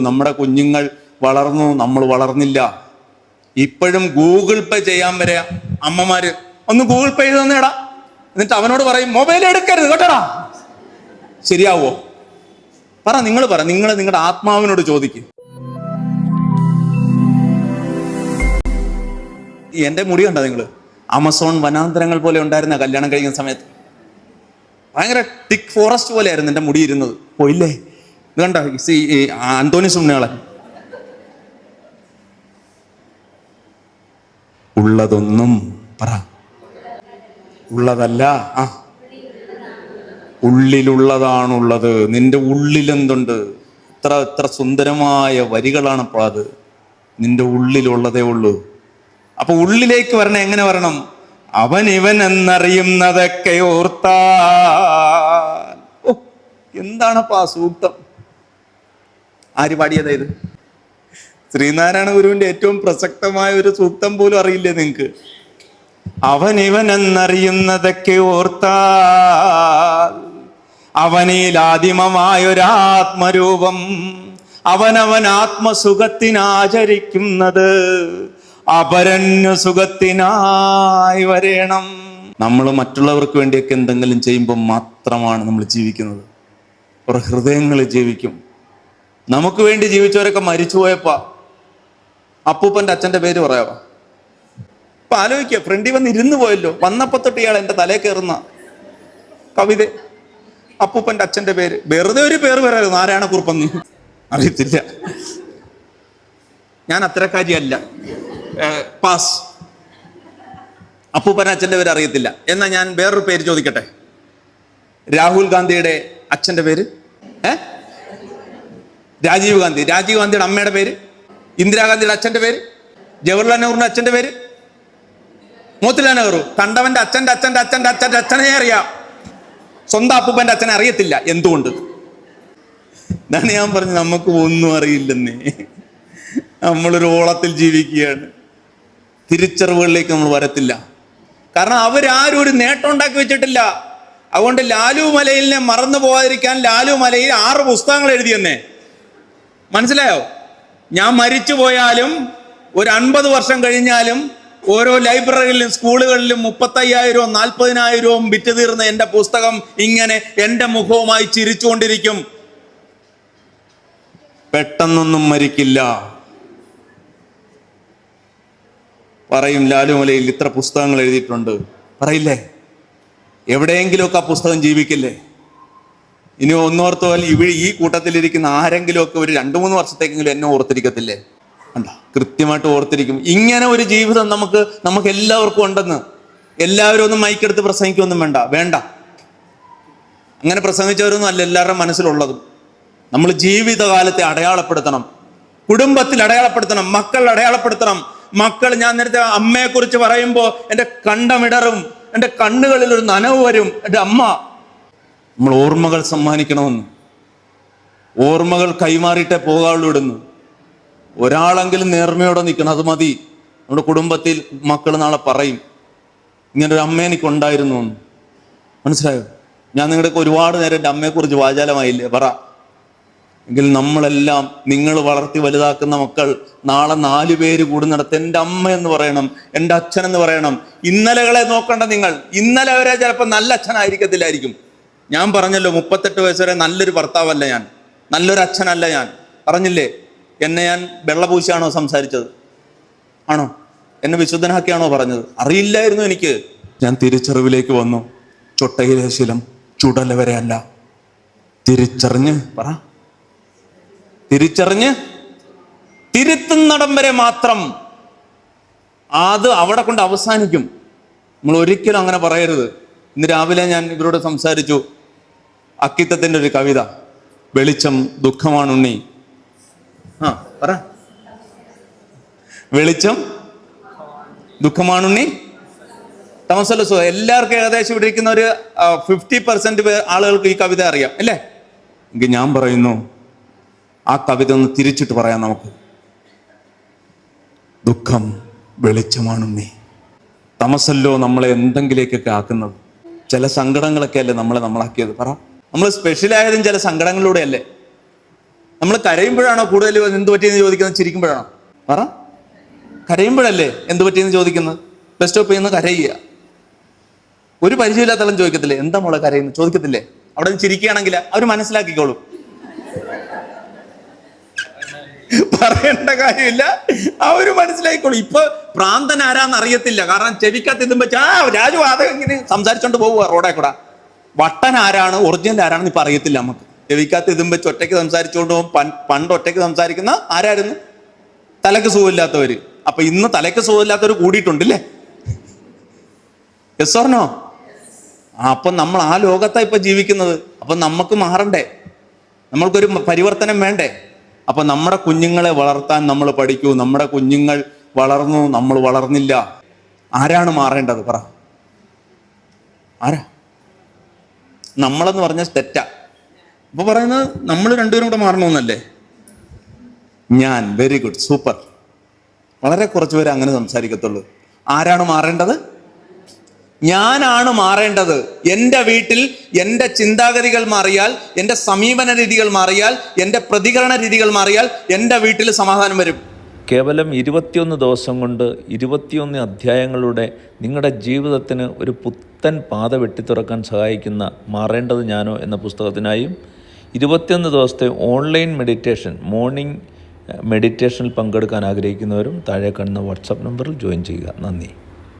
നമ്മുടെ കുഞ്ഞുങ്ങൾ വളർന്നു നമ്മൾ വളർന്നില്ല. ഇപ്പോഴും ഗൂഗിൾ പേ ചെയ്യാൻ വരെ അമ്മമാര് ഒന്ന് ഗൂഗിൾ പേ ചെയ്ത് തന്നേടാ. എന്നിട്ട് അവനോട് പറയും മൊബൈൽ എടുക്കരുത് കേട്ടടാ. ശരിയാവോ? പറ നിങ്ങൾ പറ നിങ്ങൾ നിങ്ങളുടെ ആത്മാവിനോട് ചോദിക്കും. എന്റെ മുടി കണ്ടോ നിങ്ങൾ ആമസോൺ വനാന്തരങ്ങൾ പോലെ ഉണ്ടായിരുന്ന കല്യാണം കഴിക്കുന്ന സമയത്ത്. ഭയങ്കര ടിക് ഫോറസ്റ്റ് പോലെ ആയിരുന്നു എന്റെ മുടി ഇരുന്നത്. പോയില്ലേ? ഇത് കണ്ട സി അന്തോണി സുമ്നകളെ. ഉള്ളതൊന്നും പറ. ഉള്ളതല്ല ആ. ഉള്ളിലുള്ളതാണുള്ളത്. നിന്റെ ഉള്ളിലെന്തുണ്ട്? ഇത്ര ഇത്ര സുന്ദരമായ വരികളാണപ്പോൾ അത്. നിന്റെ ഉള്ളിലുള്ളതേ ഉള്ളൂ. അപ്പൊ ഉള്ളിലേക്ക് വരണം എങ്ങനെ വരണം? അവൻ ഇവൻ എന്നറിയുന്നതൊക്കെ ഓർത്താ എന്താണപ്പാ സൂക്തം? ആര് പാടിയതാ ഇത്? ശ്രീനാരായണ ഗുരുവിന്റെ ഏറ്റവും പ്രസക്തമായ ഒരു സൂക്തം പോലും അറിയില്ലേ നിങ്ങക്ക്? അവൻ ഇവൻ എന്നറിയുന്നതൊക്കെ ഓർത്താൽ അവനിൽ അവനവൻ ആത്മസുഖത്തിനാചരിക്കുന്നത് അപരന്യ സുഖത്തിനായി വരേണം. നമ്മൾ മറ്റുള്ളവർക്ക് വേണ്ടിയൊക്കെ എന്തെങ്കിലും ചെയ്യുമ്പോൾ മാത്രമാണ് നമ്മൾ ജീവിക്കുന്നത്. ഒരു ഹൃദയങ്ങൾ ജീവിക്കും. നമുക്ക് വേണ്ടി ജീവിച്ചവരൊക്കെ മരിച്ചുപോയപ്പാ അപ്പൂപ്പന്റെ അച്ഛന്റെ പേര് പറയാമോ അപ്പൊ ആലോചിക്കുക ഫ്രണ്ടിൽ വന്ന് ഇരുന്ന് പോയല്ലോ. വന്നപ്പോ തൊട്ട് ഇയാൾ എന്റെ തലേ കയറുന്ന കവിത. അപ്പൂപ്പന്റെ അച്ഛന്റെ പേര്. വെറുതെ ഒരു പേര് പറയായിരുന്നു നാരായണ കുറുപ്പെന്ന് അറിയത്തില്ല. ഞാൻ അത്രക്കാരിയല്ല പാസ്. അപ്പൂപ്പൻ അച്ഛന്റെ പേര് അറിയത്തില്ല. എന്നാ ഞാൻ വേറൊരു പേര് ചോദിക്കട്ടെ? രാഹുൽ ഗാന്ധിയുടെ അച്ഛന്റെ പേര്? രാജീവ് ഗാന്ധി. രാജീവ് ഗാന്ധിയുടെ അമ്മയുടെ പേര്? ഇന്ദിരാഗാന്ധിയുടെ അച്ഛന്റെ പേര്? ജവഹർലാൽ നെഹ്റുവിന്റെ അച്ഛന്റെ പേര്? മോത്തിലാൽ നെഹ്റു. തണ്ടവന്റെ അച്ഛന്റെ അച്ഛന്റെ അച്ഛന്റെ അച്ഛന്റെ അച്ഛനെ അറിയാം. സ്വന്തം അപ്പൂപ്പന്റെ അച്ഛനെ അറിയത്തില്ല. എന്തുകൊണ്ട്? ഇതാണ് ഞാൻ പറഞ്ഞു നമുക്ക് ഒന്നും അറിയില്ലെന്നേ. നമ്മളൊരു ഓളത്തിൽ ജീവിക്കുകയാണ്. തിരിച്ചറിവുകളിലേക്ക് നമ്മൾ വരത്തില്ല. കാരണം അവരാരും ഒരു നേട്ടം ഉണ്ടാക്കി വെച്ചിട്ടില്ല. അതുകൊണ്ട് ലാലു മലയിലിനെ മറന്നു പോകാതിരിക്കാൻ ലാലു മലയിൽ ആറ് പുസ്തകങ്ങൾ എഴുതിയെന്നേ. മനസ്സിലായോ? ഞാൻ മരിച്ചു പോയാലും ഒരു അൻപത് വർഷം കഴിഞ്ഞാലും ഓരോ ലൈബ്രറികളിലും സ്കൂളുകളിലും മുപ്പത്തയ്യായിരവും നാൽപ്പതിനായിരവും വിറ്റ് തീർന്ന എന്റെ പുസ്തകം ഇങ്ങനെ എന്റെ മുഖവുമായി ചിരിച്ചുകൊണ്ടിരിക്കും. പെട്ടെന്നൊന്നും മരിക്കില്ല. പറയും ലാലുമലയിൽ ഇത്ര പുസ്തകങ്ങൾ എഴുതിയിട്ടുണ്ട്. പറയില്ലേ? എവിടെയെങ്കിലുമൊക്കെ ആ പുസ്തകം ജീവിക്കില്ലേ? ഇനി ഒന്നോർത്ത് പോലെ ഇവ ഈ കൂട്ടത്തിലിരിക്കുന്ന ആരെങ്കിലും ഒക്കെ ഒരു രണ്ടു മൂന്ന് വർഷത്തേക്കെങ്കിലും എന്നെ ഓർത്തിരിക്കത്തില്ലേ? അല്ല കൃത്യമായിട്ട് ഓർത്തിരിക്കും. ഇങ്ങനെ ഒരു ജീവിതം നമുക്ക് നമുക്ക് എല്ലാവർക്കും ഉണ്ടെന്ന്. എല്ലാവരും ഒന്നും മൈക്കെടുത്ത് പ്രസംഗിക്കൊന്നും വേണ്ട. വേണ്ട. അങ്ങനെ പ്രസംഗിച്ചവരൊന്നും അല്ല എല്ലാവരുടെ മനസ്സിലുള്ളതും. നമ്മൾ ജീവിതകാലത്തെ അടയാളപ്പെടുത്തണം. കുടുംബത്തിൽ അടയാളപ്പെടുത്തണം. മക്കൾ അടയാളപ്പെടുത്തണം. മക്കൾ ഞാൻ നേരത്തെ അമ്മയെക്കുറിച്ച് പറയുമ്പോൾ എന്റെ കണ്ടമിടറും എന്റെ കണ്ണുകളിൽ ഒരു നനവ് വരും. എന്റെ അമ്മ നമ്മൾ ഓർമ്മകൾ സമ്മാനിക്കണമെന്ന്. ഓർമ്മകൾ കൈമാറിയിട്ടേ പോകാവുള്ളൂ ഇടുന്നു ഒരാളെങ്കിലും നേർമയോടെ നിൽക്കണം അത് മതി. നമ്മുടെ കുടുംബത്തിൽ മക്കൾ നാളെ പറയും ഇങ്ങനെ ഒരു അമ്മ എനിക്കുണ്ടായിരുന്നു എന്ന്. മനസ്സിലായോ? ഞാൻ നിങ്ങളുടെ ഒരുപാട് നേരം എന്റെ അമ്മയെക്കുറിച്ച് വാചാലമായില്ലേ? പറ. എങ്കിൽ നമ്മളെല്ലാം നിങ്ങൾ വളർത്തി വലുതാക്കുന്ന മക്കൾ നാളെ നാല് പേര് കൂടുന്നിടത്ത് എന്റെ അമ്മ എന്ന് പറയണം എന്റെ അച്ഛൻ എന്ന് പറയണം. ഇന്നലകളെ നോക്കണ്ട നിങ്ങൾ. ഇന്നലെ വരെ ചിലപ്പോൾ നല്ല അച്ഛനായിരിക്കത്തില്ലായിരിക്കും. ഞാൻ പറഞ്ഞല്ലോ മുപ്പത്തെട്ട് വയസ്സ് വരെ നല്ലൊരു ഭർത്താവല്ല ഞാൻ. നല്ലൊരു അച്ഛനല്ല ഞാൻ. പറഞ്ഞില്ലേ? എന്നെ ഞാൻ വെള്ളപൂശിയാണോ സംസാരിച്ചത്? ആണോ? എന്നെ വിശുദ്ധനാക്കിയാണോ പറഞ്ഞത്? അറിയില്ലായിരുന്നു എനിക്ക്. ഞാൻ തിരിച്ചറിവിലേക്ക് വന്നു. ചൊട്ടയിലെ ശീലം ചുടല വരെ അല്ല. തിരിച്ചറിഞ്ഞ് പറ. തിരിച്ചറിഞ്ഞ് തിരുത്തുന്നിടം വരെ മാത്രം അത് അവിടെ കൊണ്ട് അവസാനിക്കും. നമ്മൾ ഒരിക്കലും അങ്ങനെ പറയരുത്. ഇന്ന് രാവിലെ ഞാൻ ഇവരോട് സംസാരിച്ചു. അക്കിത്തത്തിന്റെ ഒരു കവിത വെളിച്ചം ദുഃഖമാണ് ഉണ്ണി ആ പറ. വെളിച്ചം ദുഃഖമാണ് ഉണ്ണി തമസല്ല സോ എല്ലാവർക്കും ഏകദേശം ഇവിടെ ഇരിക്കുന്ന ഒരു ഫിഫ്റ്റി പെർസെന്റ് ആളുകൾക്ക് ഈ കവിത അറിയാം അല്ലേ? എങ്കിൽ ഞാൻ പറയുന്നു ആ കവിത ഒന്ന് തിരിച്ചിട്ട് പറയാം നമുക്ക്. ദുഃഖം വെളിച്ചമാണ് ഉണ്ണി തമസല്ലോ നമ്മളെ എന്തെങ്കിലേക്കൊക്കെ ആക്കുന്നത്. ചില സങ്കടങ്ങളൊക്കെ അല്ലേ നമ്മളെ നമ്മളാക്കിയത് പറ. നമ്മൾ സ്പെഷ്യൽ സ്പെഷ്യലായതും ചില സങ്കടങ്ങളിലൂടെ അല്ലേ നമ്മൾ കരയുമ്പോഴാണോ കൂടുതൽ എന്ത് പറ്റിയെന്ന് ചോദിക്കുന്നത്? ചിരിക്കുമ്പോഴാണോ? പറ. കരയുമ്പോഴല്ലേ എന്ത് പറ്റിയെന്ന് ചോദിക്കുന്നത്? ബസ് സ്റ്റോപ്പിൽ നിന്ന് കരയുക. ഒരു പരിചയമില്ലാത്തളം ചോദിക്കത്തില്ലേ എന്താ മോളെ കരയുന്നു ചോദിക്കത്തില്ലേ? അവിടെ നിന്ന് ചിരിക്കുകയാണെങ്കിൽ അവർ മനസ്സിലാക്കിക്കോളും. പറയേണ്ട കാര്യമില്ല. അവർ മനസ്സിലാക്കിക്കോളും. ഇപ്പൊ പ്രാന്തൻ ആരാന്ന് അറിയത്തില്ല. കാരണം ചെവിക്കത്ത് ഇതുമ്പോ രാജു അത് ഇങ്ങനെ സംസാരിച്ചോണ്ട് പോവുക റോഡേ കൂടെ വട്ടൻ ആരാണ് ഒറിജിനൽ ആരാണെന്ന് ഇപ്പൊ അറിയത്തില്ല നമുക്ക്. ചെവിക്കകത്ത് ഇതും വെച്ച് ഒറ്റയ്ക്ക് സംസാരിച്ചുകൊണ്ട് പണ്ട് ഒറ്റയ്ക്ക് സംസാരിക്കുന്ന ആരായിരുന്നു? തലക്ക് സുഖമില്ലാത്തവര്. അപ്പൊ ഇന്ന് തലക്ക് സുഖമില്ലാത്തവർ കൂടിയിട്ടുണ്ടല്ലേ? യെസ് ഓർണോ അപ്പൊ നമ്മൾ ആ ലോകത്താ ഇപ്പൊ ജീവിക്കുന്നത്. അപ്പൊ നമുക്ക് മാറണ്ടേ? നമ്മൾക്കൊരു പരിവർത്തനം വേണ്ടേ? അപ്പൊ നമ്മുടെ കുഞ്ഞുങ്ങളെ വളർത്താൻ നമ്മൾ പഠിക്കൂ. നമ്മുടെ കുഞ്ഞുങ്ങൾ വളർന്നു നമ്മൾ വളർന്നില്ല. ആരാണ് മാറേണ്ടത് പറ. ആരാ? നമ്മളെന്ന് പറഞ്ഞ തെറ്റാ. അപ്പൊ പറയുന്നത് നമ്മൾ രണ്ടുപേരും കൂടെ മാറണമെന്നല്ലേ? ഞാൻ വെരി ഗുഡ് സൂപ്പർ വളരെ കുറച്ച് പേര് അങ്ങനെ സംസാരിക്കത്തുള്ളൂ. ആരാണ് മാറേണ്ടത്? ഞാനാണ് മാറേണ്ടത്. എന്റെ വീട്ടിൽ എന്റെ ചിന്താഗതികൾ മാറിയാൽ എന്റെ സമീപന രീതികൾ മാറിയാൽ എന്റെ പ്രതികരണ രീതികൾ മാറിയാൽ എന്റെ വീട്ടിൽ സമാധാനം വരും. കേവലം ഇരുപത്തിയൊന്ന് ദിവസം കൊണ്ട് ഇരുപത്തിയൊന്ന് അധ്യായങ്ങളുടെ നിങ്ങളുടെ ജീവിതത്തിന് ഒരു പുത്തൻ പാത വെട്ടിത്തുറക്കാൻ സഹായിക്കുന്ന മാറേണ്ടത് ഞാനോ എന്ന പുസ്തകത്തിനായും ഇരുപത്തിയൊന്ന് ദിവസത്തെ ഓൺലൈൻ മെഡിറ്റേഷൻ മോർണിംഗ് മെഡിറ്റേഷനിൽ പങ്കെടുക്കാൻ ആഗ്രഹിക്കുന്നവരും താഴെ കാണുന്ന വാട്സാപ്പ് നമ്പറിൽ ജോയിൻ ചെയ്യുക. നന്ദി.